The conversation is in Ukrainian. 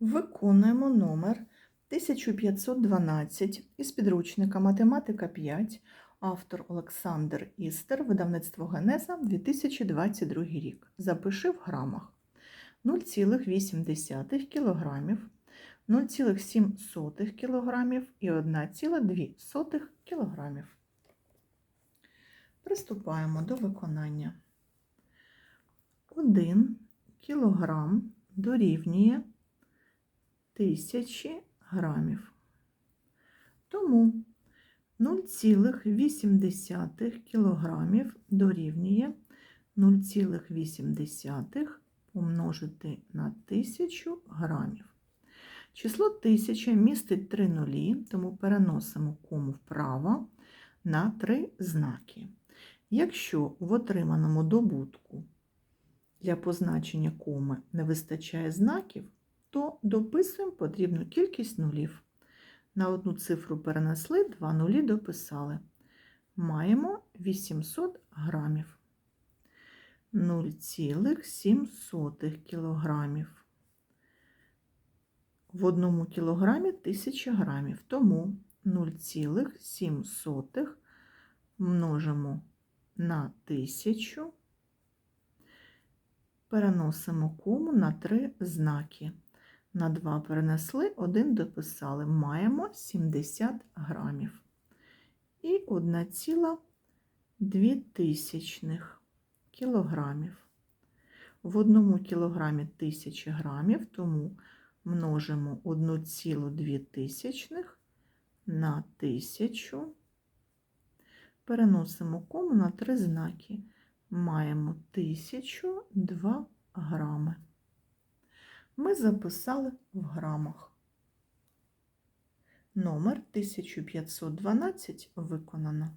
Виконуємо номер 1512 із підручника Математика 5, автор Олександр Істер, видавництво Генеза 2022 рік. Запиши в грамах 0,8 кг, 0,7 кг і 1,2 кг. Приступаємо до виконання. 1 кг дорівнює тисячі грамів. Тому 0,8 кілограмів дорівнює 0,8 помножити на 1000 грамів. Число 1000 містить 3 нулі, тому переносимо кому вправо на 3 знаки. Якщо в отриманому добутку для позначення коми не вистачає знаків, то дописуємо потрібну кількість нулів. На одну цифру перенесли, два нулі дописали. Маємо 800 грамів. 0,7 кілограмів. В одному кілограмі 1000 грамів, тому 0,7 множимо на 1000, переносимо кому на три знаки. На 2 перенесли, 1 дописали. Маємо 70 грамів. І 1,2 кілограмів. В одному кілограмі 1000 грамів, тому множимо 1,2 тисячних на 1000. Переносимо кому на три знаки. Маємо 1002 грами ми записали в грамах. Номер 1512 виконано.